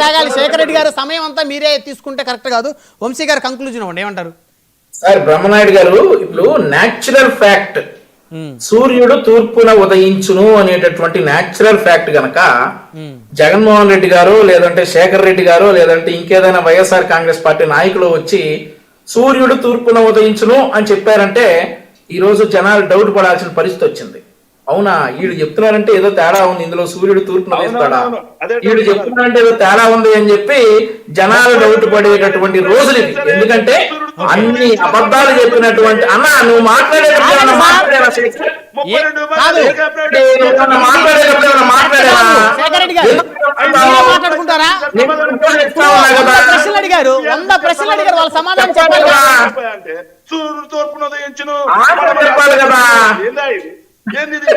సాగాలి శేఖర్ రెడ్డి గారు సమయం అంతా మీరే తీసుకుంటే కరెక్ట్ కాదు. వంశీ గారు కంక్లూజన్ ఇవ్వండి. ఏమంటారు? సార్ బ్రహ్మనాయుడు గారు ఇప్పుడు న్యాచురల్ ఫ్యాక్ట్ ఉమ్, సూర్యుడు తూర్పున ఉదయించును అనేటటువంటి న్యాచురల్ ఫ్యాక్ట్ గనక ఉమ్, జగన్మోహన్ రెడ్డి గారు లేదంటే శేఖర్ రెడ్డి గారు లేదంటే ఇంకేదైనా వైఎస్ఆర్ కాంగ్రెస్ పార్టీ నాయకులు వచ్చి సూర్యుడు తూర్పున ఉదయించును అని చెప్పారంటే ఈ రోజు జనాలు డౌట్ పడాల్సిన పరిస్థితి వచ్చింది. అవునా? వీడు చెప్తున్నారంటే ఏదో తేడా ఉంది. ఇందులో సూర్యుడు. అదే doubt వీడు చెప్తున్నారంటే ఏదో తేడా ఉంది అని చెప్పి జనాలు డౌట్ పడేటటువంటి రోజులు ఇవి. ఎందుకంటే అన్ని అబద్ధాలు చెప్పినటువంటి అన్న నువ్వు మాట్లాడేటప్పుడు. ప్రశ్నలు అడిగారు. వంద ప్రశ్నలు అడిగారు. వాళ్ళ సమాధానం చెప్పాలి కదా. అంటే సూర్యుడు తూర్పున ఉదయించును. ఆన్సర్ చెప్పాలి కదా. ఎందుకు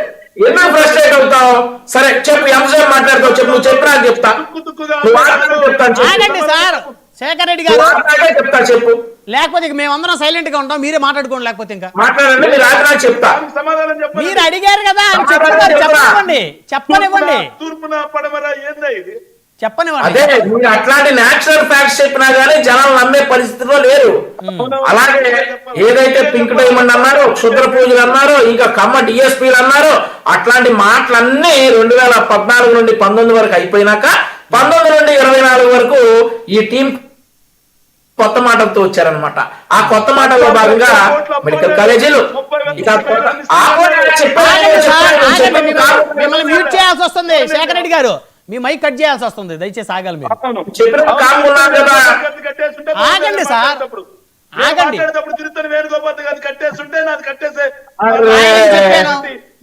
ఫ్రస్ట్రేట్ అవుతావు? సరే చెప్పు ఎంతసేపు మాట్లాడుతావు? చెప్పు నువ్వు చెప్పు నాకు చెప్తా. ఆగండి సార్. శేఖర్ రెడ్డి గారు. చెప్తా చెప్పు. లేకపోతే ఇక మేమందరం సైలెంట్గా ఉంటాం మీరే మాట్లాడుకోండి లేకపోతే ఇంకా. మాట్లాడండి మీరు నాకు చెప్తా. చెప్పండి మీరు అడిగారు కదా అని చెప్తున్నారు చెప్పనివ్వండి చెప్పనివ్వండి. తూర్పున పడమర ఏందా ఇది? చెప్పనివ్వండి అదే మీరు అట్లాంటి నేచురల్ ఫ్యాక్ట్స్ చెప్పినా గానీ జనాలు నమ్మే పరిస్థితిలో లేరు అలాగే ఏదైతే పింక్ డైమండ్ అన్నారో క్షుద్ర పూజలు అన్నారో ఇంకా కమ్మ డిఎస్పీలు అన్నారో అట్లాంటి మాటలన్నీ రెండు వేల పద్నాలుగు నుండి పంతొమ్మిది వరకు అయిపోయినాక పంతొమ్మిది నుండి ఇరవై నాలుగు వరకు ఈ టీం కొత్త మాటలతో వచ్చారనమాట ఆ కొత్త మాటల్లో భాగంగా మెడికల్ కాలేజీలు చెప్పాను, చెప్పాను. చెప్పాను. మిమ్మల్ని మ్యూట్ చేయాల్సి వస్తుంది శేఖర్ రెడ్డి గారు మీ మైక్ కట్ చేయాల్సి వస్తుంది దయచేసి ఆగాలి మీరు. ఆగండి. సార్. ఆగండి.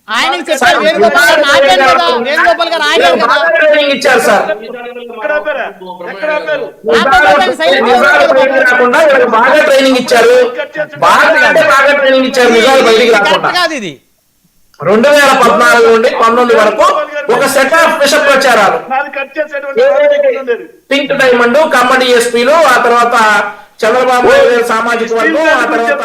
ఆయనకి చెప్పాను. వేణుగోపాల్ గారు ఆగాను కదా. వేణుగోపాల్ గారు ఆగాను కదా. బాగా ట్రైనింగ్ ఇచ్చారు బాగా ట్రైనింగ్ ఇచ్చారు? బాగా అంటే బాగా ట్రైనింగ్ ఇచ్చారు నిజాలు బయటికి రాకుండా. కరెక్ట్ కాదు ఇది. రెండు వేల పద్నాలుగు నుండి పంతొమ్మిది వరకు ఒక సెట్ ఆఫ్ విష ప్రచారాలు. పింక్ డైమండ్ కమ్మడి ఎస్పీలు ఆ తర్వాత చంద్రబాబు సామాజిక వర్గం ఆ తర్వాత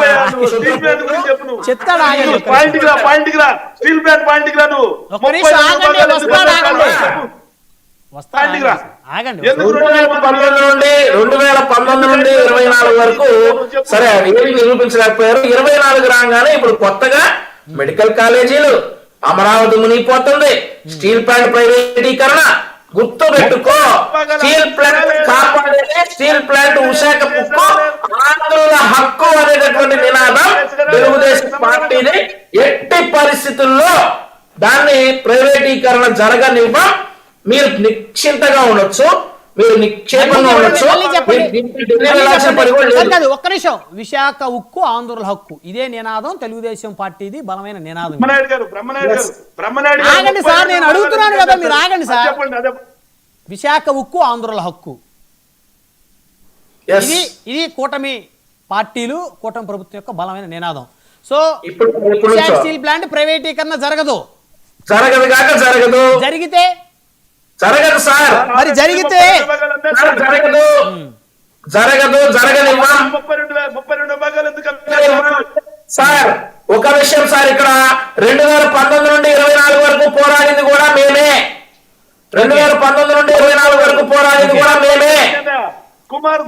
రెండు వేల పంతొమ్మిది నుండి రెండు వేల పంతొమ్మిది నుండి ఇరవై నాలుగు వరకు సరే ఏమి నిరూపించలేకపోయారు. ఇరవై నాలుగు రాగానే ఇప్పుడు కొత్తగా మెడికల్ కాలేజీలు అమరావతి మునిగిపోతుంది. స్టీల్ ప్లాంట్ ప్రైవేటీకరణ గుర్తు పెట్టుకో స్టీల్ ప్లాంట్ కాపాడేది స్టీల్ ప్లాంట్ ఉశాఖ పుక్కు ఆంధ్రుల హక్కు అనేటటువంటి నినాదం తెలుగుదేశం పార్టీని ఎట్టి పరిస్థితుల్లో దాన్ని ప్రైవేటీకరణ జరగనివ్వం. మీరు నిశ్చింతగా ఉండొచ్చు. మీరు నిక్షేపంగా ఉండొచ్చు. ఒక్క నిమిషం. విశాఖ ఉక్కు ఆంధ్రుల హక్కు. ఇదే నినాదం తెలుగుదేశం పార్టీది బలమైన నినాదం. ఆగండి సార్, నేను అడుగుతున్నాను కదా, మీరు. ఆగండి సార్. విశాఖ ఉక్కు ఆంధ్రుల హక్కు. ఇది ఇది కూటమి పార్టీలు కూటమి ప్రభుత్వం యొక్క బలమైన నినాదం. సో ఇప్పుడు. స్టీల్ ప్లాంట్ ప్రైవేటీకరణ జరగదు. జరగదు కాక జరగదు. జరిగితే జరగదు సార్. మరి జరిగితే జరగదు. జరగదు జరగనివ్వం. ముప్పై రెండు వేల ముప్పై రెండు భాగాలు ఎందుకు? సార్ ఒక విషయం సార్ ఇక్కడ రెండు వేల పంతొమ్మిది నుండి ఇరవై నాలుగు వరకు పోరాడింది కూడా మేమే. రెండు వేల పంతొమ్మిది నుండి ఇరవై నాలుగు వరకు పోరాడింది కూడా మేమే. కుమార్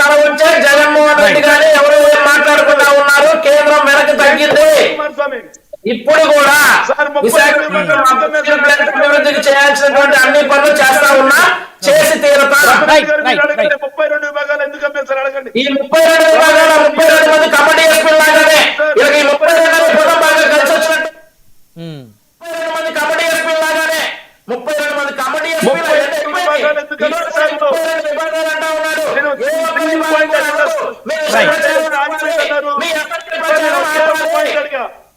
తల ఉంచే జగన్మోహన్ రెడ్డి గాని ఎవరు ఏం మాట్లాడకుండా ఉన్నారు కేంద్రం వెనక్కి తగ్గింది కుమారస్వామి ఇప్పుడు కూడా అభివృద్ధికి చేయాల్సినటువంటి అన్ని పనులు చేస్తా ఉన్నా చేసి తీరుతా. ఈ ముప్పై రెండు విభాగాల ముప్పై రెండు మంది కబడ్డీ ఎస్పీలు లాగానే వీళ్ళకి ఈ ముప్పై రెండు మంది పొలం బాగా కలిసి వచ్చినట్టు ఉమ్. ముప్పై రెండు మంది కబడ్డీ ఎస్పీలు లాగానే ముప్పై రెండు మంది కబడ్డీ ఎస్పీలు ముప్పై అంటే రెండు ఎక్కువైంది. విభాగాలు ఎందుకు ఈరోజు సార్? ముప్పై రెండు విభాగాలు అంటా ఉన్నారు. నేను ఏ ఒక్క ఈ విభాగం పాయింట్ కూడా అడగను. ఉండదు. మీరు Right. ప్రచారం ఆపాలి. మీ ఎఫెక్టివ్ ప్రచారం ఆపాలి.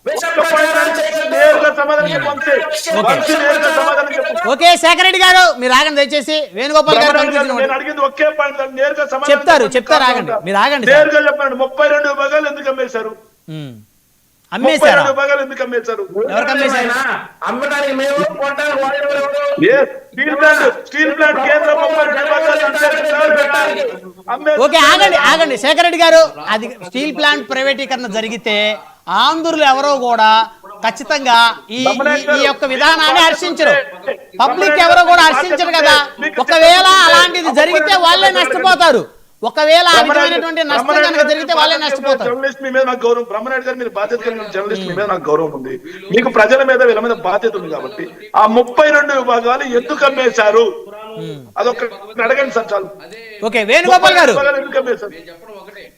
విషం ప్రచారం చేయొద్దు. నేరుగా సమాధానం చెప్పు అంతే. ఓకే. వంశీ నేరుగా సమాధానం చెప్పు. ఓకే శేఖర్ రెడ్డి గారు మీరు ఆగండి దయచేసి. వేణుగోపాల్ గారు చెప్తారు. చెప్తారు, ఆగండి. మీరు ఆగండి. నేరుగా చెప్పండి. ముప్పై రెండు విభాగాలు ఎందుకు అమ్మేశారు? అమ్మేశారా? ఎందుకు అమ్మేశారు? ఎవరికి అమ్మేశారు? ఆయన అమ్మడానికి మేము స్టీల్ ప్లాంట్ స్టీల్ కేంద్ర. ఓకే ఆగండి ఆగండి. శేఖర్ రెడ్డి గారు అది స్టీల్ ప్లాంట్ ప్రైవేటీకరణ జరిగితే ఆంధ్రులు ఎవరో కూడా ఖచ్చితంగా ఈ ఈ- యొక్క విధానాన్ని హర్షించరు. పబ్లిక్ ఎవరు కూడా హర్షించరు కదా. ఒకవేళ అలాంటిది జరిగితే వాళ్ళే నష్టపోతారు. ఒకవేళ ఆ విధమైనటువంటి నష్టం కనుక జరిగితే వాళ్ళే నష్టపోతారు. జర్నలిస్ట్ మీ మీద నాకు గౌరవం. బ్రహ్మనాయుడు గారు మీరు బాధ్యత కలిగిన జర్నలిస్ట్ మీ మీద నాకు గౌరవం ఉంది. మీకు ప్రజల మీద వీళ్ళ మీద బాధ్యత ఉంది కాబట్టి ఆ ముప్పై రెండు విభాగాలు ఎందుకు అమ్మేశారు? అదొక అడగండి సార్ చాలు. ఓకే వేణుగోపాల్ గారు. ఎందుకు అమ్మేశారు?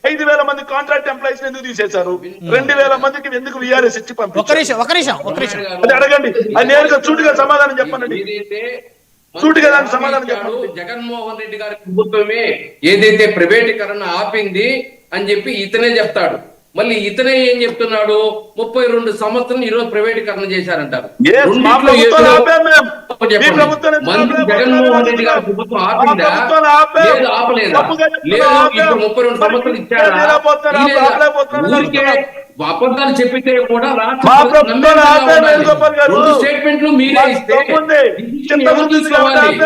ఐదు వేల మంది కాంట్రాక్ట్ ఎంప్లాయీస్ ఎందుకు తీసేశారు? రెండు వేల మందికి ఎందుకు విఆర్ఎస్ ఇచ్చి పంపించారు? అది అడగండి. అది నేరుగా చూటుగా సమాధానం చెప్పండి. సూటిగా దానికి సమాధానం చెప్పండి. జగన్మోహన్ రెడ్డి గారి ప్రభుత్వమే ఏదైతే ప్రైవేటీకరణ ఆపింది అని చెప్పి ఇతనే చెప్తాడు. మళ్ళీ ఇతనే ఏం చెప్తున్నాడు? ముప్పై రెండు సంవత్సరం ఈ రోజు ప్రైవేటీకరణ చేశారంటారు. మంత్రి? జగన్మోహన్ రెడ్డి గారి ప్రభుత్వం ఆపిందా. లేదు ఆపలేదా? లేదు. ఇప్పుడు ముప్పై రెండు సంవత్సరాలు ఇచ్చారా? ఊరికే అబద్ధాలు చెప్పితే కూడా రాష్ట్ర స్టేట్మెంట్లు మీరే ఇస్తే ఎవరు తీసుకోవాలి?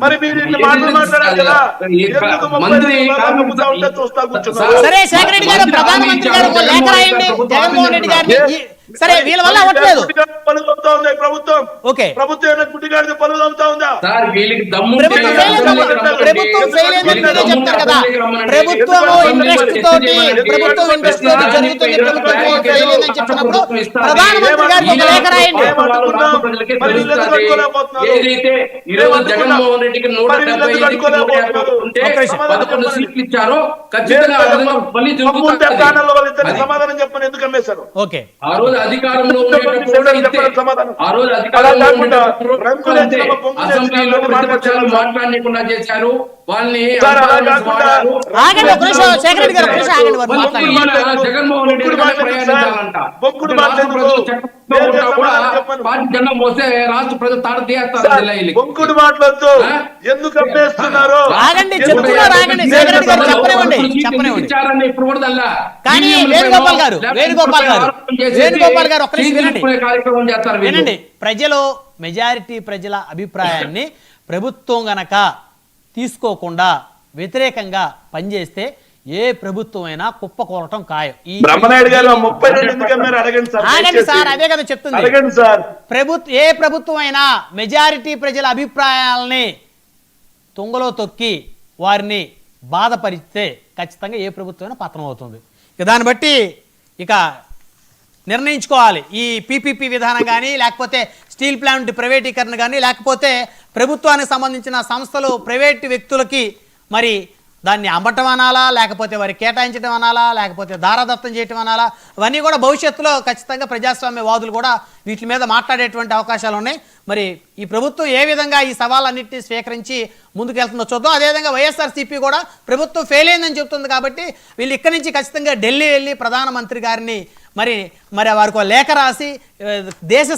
మరి మీరు ఏదైతే మాటలు మాట్లాడారు కదా? ఎందుకు మంత్రి చూస్తా కూర్చున్నారు? సరే శేఖర్ రెడ్డి గారు ప్రధానమంత్రి గారు ఒక లేఖ రాయండి. జగన్మోహన్ రెడ్డి గారిని సరే వీళ్ళ వల్ల అవ్వట్లేదు. పనులు తొమ్ముతా ఉంది ప్రభుత్వం. ఓకే. ప్రభుత్వం గుడ్డిగాడిది ఉందా? ఫెయిల్ అయిందని చెప్తారు కదా. ప్రభుత్వము ఇంట్రెస్ట్ తోటి ప్రభుత్వం ఇంట్రెస్ట్ తోటి జరుగుతుంది ప్రభుత్వం ఫెయిల్ అయిందని చెప్తున్నప్పుడు ప్రధానమంత్రి గారికి ఒక లేఖ రాయండి. ఏదైతే ఈ రోజు జగన్మోహన్ రెడ్డికి నూట డెబ్బై ఐదుకి నూట యాభై ఉంటే. పదకొండు సీట్లు ఇచ్చారో ఖచ్చితంగా మళ్ళీ. సమాధానం చెప్పని ఎందుకు అమ్మేశారు? ఓకే. ఆ రోజు అధికారంలో కూడా ఇంతే. ఆ రోజు అధికారంలో అసెంబ్లీలో ప్రతిపక్షాలు. మాట్లాడకుండా చేశారు వాళ్ళని జగన్మోహన్ రెడ్డి ప్రయాణించాలంట. రాష్ట్ర. ప్రజలు కూడా. పార్టీ జెండా మోస్తే రాష్ట్ర ప్రజలు తాడ తీయేస్తారు. బొంకుడు? ఎందుకు అమ్మేస్తున్నారు ఆగండి ఎందుకు చెప్తున్నారు ఆగండి శేఖర్ రెడ్డి గారు చెప్పనివ్వండి ఇప్పుడు సీట్లు చెప్పనివ్వండి ఇచ్చారని ఇప్పుడు కూడా దల్లా. కానీ ఈవీఎంల వేణుగోపాల్ పైన గారు, ల్యాప్టాప్ వేణుగోపాల్ పైన గారు, ఆరోపణ చేసేసి వేణుగోపాల్ గారు ఒక్క నిమిషం సీట్లు వినండి. తీసుకునే కార్యక్రమం చేస్తారు వీళ్ళు. వినండి ప్రజలు మెజారిటీ ప్రజల అభిప్రాయాన్ని ప్రభుత్వం గనక తీసుకోకుండా వ్యతిరేకంగా పనిచేస్తే ఏ ప్రభుత్వం అయినా కుప్పకూలటం ఖాయం. ఈ బ్రహ్మనాయుడు గారు ముప్పై అడగండి సార్ అదే కదా చెప్తుంది. అడగండి సార్. ప్రభుత్వ ఏ ప్రభుత్వం అయినా మెజారిటీ ప్రజల అభిప్రాయాలని తుంగలో తొక్కి వారిని బాధపరిస్తే ఖచ్చితంగా ఏ ప్రభుత్వమైనా పతనం అవుతుంది. ఇక దాన్ని బట్టి ఇక నిర్ణయించుకోవాలి. ఈ పీపీపీ విధానం కానీ లేకపోతే స్టీల్ ప్లాంట్ ప్రైవేటీకరణ కానీ లేకపోతే ప్రభుత్వానికి సంబంధించిన సంస్థలు ప్రైవేట్ వ్యక్తులకి మరి దాన్ని అమ్మటం అనాలా లేకపోతే వారి కేటాయించడం అనాలా లేకపోతే దారాదత్తం చేయటం అనాలా? ఇవన్నీ కూడా భవిష్యత్తులో ఖచ్చితంగా ప్రజాస్వామ్య వాదులు కూడా వీటి మీద మాట్లాడేటువంటి అవకాశాలు ఉన్నాయి. మరి ఈ ప్రభుత్వం ఏ విధంగా ఈ సవాళ్ళన్నింటినీ స్వీకరించి ముందుకెళ్తుందో చూద్దాం. అదేవిధంగా వైఎస్ఆర్సీపీ కూడా ప్రభుత్వం ఫెయిల్ అయిందని చెబుతుంది కాబట్టి వీళ్ళు ఇక్కడి నుంచి ఖచ్చితంగా ఢిల్లీ వెళ్ళి ప్రధానమంత్రి గారిని మరి మరి వారికి లేఖ రాసి దేశ